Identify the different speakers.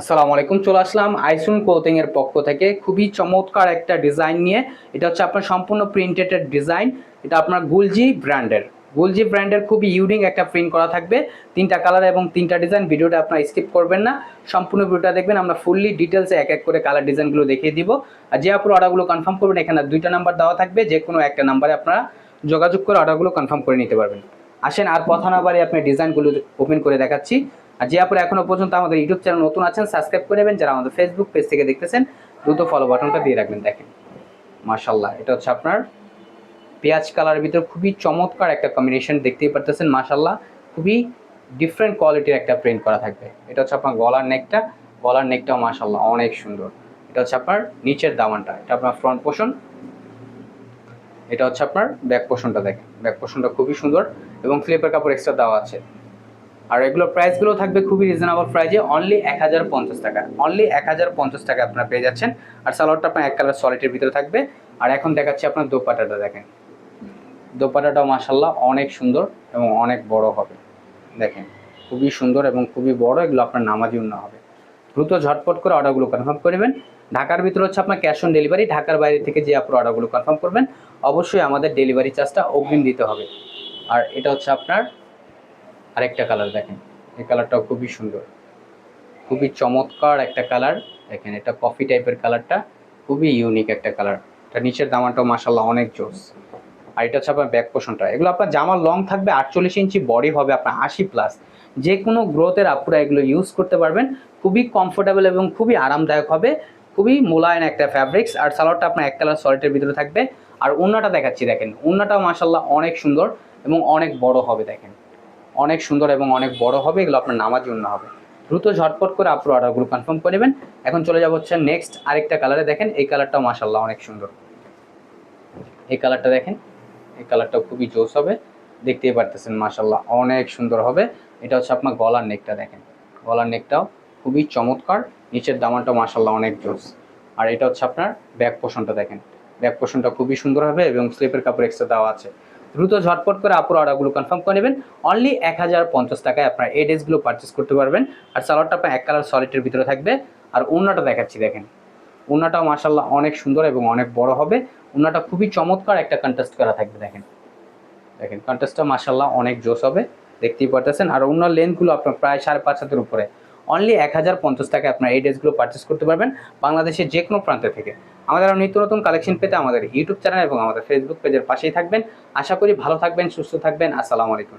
Speaker 1: আসসালামু আলাইকুম, চলে আসলাম আইসুন ক্লোথিং এর পক্ষ থেকে। খুবই চমৎকার একটা ডিজাইন নিয়ে। এটা হচ্ছে আপনার সম্পূর্ণ প্রিন্টেড ডিজাইন এটা আপনার গুলজি ব্র্যান্ডের গুলজি ব্র্যান্ডের খুবই ইউনিক একটা প্রিন্ট করা থাকবে। তিনটা কালার এবং তিনটা ডিজাইন ভিডিওটা আপনার স্কিপ করবেন না। সম্পূর্ণ ভিডিওটা দেখবেন। আমরা ফুললি ডিটেলসে এক এক করে কালার ডিজাইনগুলো দেখিয়ে দিব। আর যে আপনার অর্ডারগুলো কনফার্ম করবেন, এখানে দুইটা নাম্বার দেওয়া থাকবে। যে কোনো একটা নাম্বারে আপনারা যোগাযোগ করে অর্ডারগুলো কনফার্ম করে নিতে পারবেন। আসেন, আর কথা না বাড়ি আপনি ডিজাইনগুলো ওপেন করে দেখাচ্ছি। আর যে আপনারা এখনও পর্যন্ত আমাদের ইউটিউব চ্যানেল নতুন আছেন সাবস্ক্রাইব করে নেবেন। যারা আমাদের ফেসবুক পেজ থেকে দেখতেছেন, দ্রুত ফলো বাটনটা দিয়ে রাখবেন, দেখেন। মাশাল্লাহ এটা হচ্ছে আপনার পেঁয়াজ কালারের ভিতরে খুবই চমৎকার একটা কম্বিনেশন দেখতেই পারতেছেন মাশাল্লাহ খুবই ডিফারেন্ট কোয়ালিটির একটা প্রিন্ট করা থাকবে। এটা হচ্ছে আপনার গলার নেকটা গলার নেকটাও মাশাল্লাহ অনেক সুন্দর। এটা হচ্ছে আপনার নিচের দামানটা। এটা আপনার ফ্রন্ট পোষণ এটা হচ্ছে আপনার ব্যাক পোষণটা দেখেন। ব্যাক পোষণটা খুবই সুন্দর। এবং স্লিপের কাপড় এক্সট্রা দেওয়া আছে। আর এগুলোর প্রাইসগুলো থাকবে খুবই রিজনেবল প্রাইজে অনলি এক হাজার পঞ্চাশ টাকা। অনলি এক হাজার পঞ্চাশ টাকা আপনারা পেয়ে যাচ্ছেন। আর সালোয়ারটা আপনার এক কালার সলিটের ভিতরে থাকবে। আর এখন দেখাচ্ছি আপনার দোপাটাটা দেখেন। দোপাটাটাও মাসাল্লাহ অনেক সুন্দর এবং অনেক বড় হবে। দেখেন, খুবই সুন্দর এবং খুবই বড়, এগুলো আপনার নামাজি উন্না হবে। দ্রুত ঝটপট করে অর্ডারগুলো কনফার্ম করবেন ঢাকার ভিতরে হচ্ছে আপনার ক্যাশ অন ডেলিভারি ঢাকার বাইরে থেকে যে আপনার অর্ডারগুলো কনফার্ম করবেন, অবশ্যই আমাদের ডেলিভারি চার্জটা অগ্রিম দিতে হবে। আর এটা হচ্ছে আপনার আরেকটা কালার দেখেন। এই কালারটাও খুবই সুন্দর। খুবই চমৎকার একটা কালার দেখেন, এটা কফি টাইপের কালারটা খুবই ইউনিক একটা কালার এটা নিচের দামাটাও মাসাল্লাহ অনেক জোস। আর এটা হচ্ছে আপনার ব্যাক পোষণটা এগুলো আপনার জামার লং থাকবে আটচল্লিশ ইঞ্চি বডি হবে আপনার আশি প্লাস যে কোনো গ্রোথের আপুরা এগুলো ইউজ করতে পারবেন। খুবই কমফোর্টেবল এবং খুবই আরামদায়ক হবে। খুবই মোলায়েম একটা ফ্যাব্রিক্স আর সালোয়ারটা আপনার এক কালার সল্টের ভিতরে থাকবে। আর উন্নাটা দেখাচ্ছি, দেখেন। উন্নাটাও মাসাল্লাহ অনেক সুন্দর এবং অনেক বড় হবে, দেখেন। অনেক সুন্দর এবং অনেক বড় হবে, এগুলো আপনার নামার জন্য হবে। দ্রুত ঝটপট করে আপনার অর্ডারগুলো কনফার্ম করে নেবেন। এখন চলে যাব হচ্ছে নেক্সট আরেকটা কালারে দেখেন, এই কালারটাও মাসাল্লাহ অনেক সুন্দর। এই কালারটা দেখেন, এই কালারটাও খুবই জোস হবে, দেখতেই পারতেছেন মাসাল্লাহ অনেক সুন্দর হবে। এটা হচ্ছে আপনার গলার নেকটা দেখেন, গলার নেকটাও খুবই চমৎকার, নিচের দামানটাও মাসাল্লাহ অনেক জোস। আর এটা হচ্ছে আপনার ব্যাক পোষণটা দেখেন ব্যাক পোষণটা খুবই সুন্দর হবে এবং স্লিপের কাপড় এক্সট্রা দেওয়া আছে। দ্রুত ঝটপট করে আপুর অর্ডারগুলো কনফার্ম করে নেবেন। অনলি এক হাজার পঞ্চাশ টাকায় আপনার এই ড্রেসগুলো পারচেস করতে পারবেন। আর সালোয়ারটা আপনার এক কালার সলিটের ভিতরে থাকবে। আর উন্নাটা দেখাচ্ছি, দেখেন। উন্নাটাও মাসাল্লাহ অনেক সুন্দর এবং অনেক বড় হবে। উন্নাটা খুবই চমৎকার একটা কন্টেস্ট করা থাকবে, দেখেন। দেখেন কন্টেস্টটা মাসাল্লাহ অনেক জোস হবে। দেখতেই পারতেছেন। আর অন্য লেন্থগুলো আপনার প্রায় সাড়ে পাঁচ হাতের উপরে। অনলি এক হাজার পঞ্চাশ টাকায় আপনার এই ড্রেসগুলো পারচেস করতে পারবেন বাংলাদেশের যে কোনো প্রান্ত থেকে। আমাদের আরও নিত্য নতুন কালেকশন পেতে আমাদের ইউটিউব চ্যানেল এবং আমাদের ফেসবুক পেজের পাশেই থাকবেন। আশা করি ভালো থাকবেন, সুস্থ থাকবেন। আসসালামু আলাইকুম।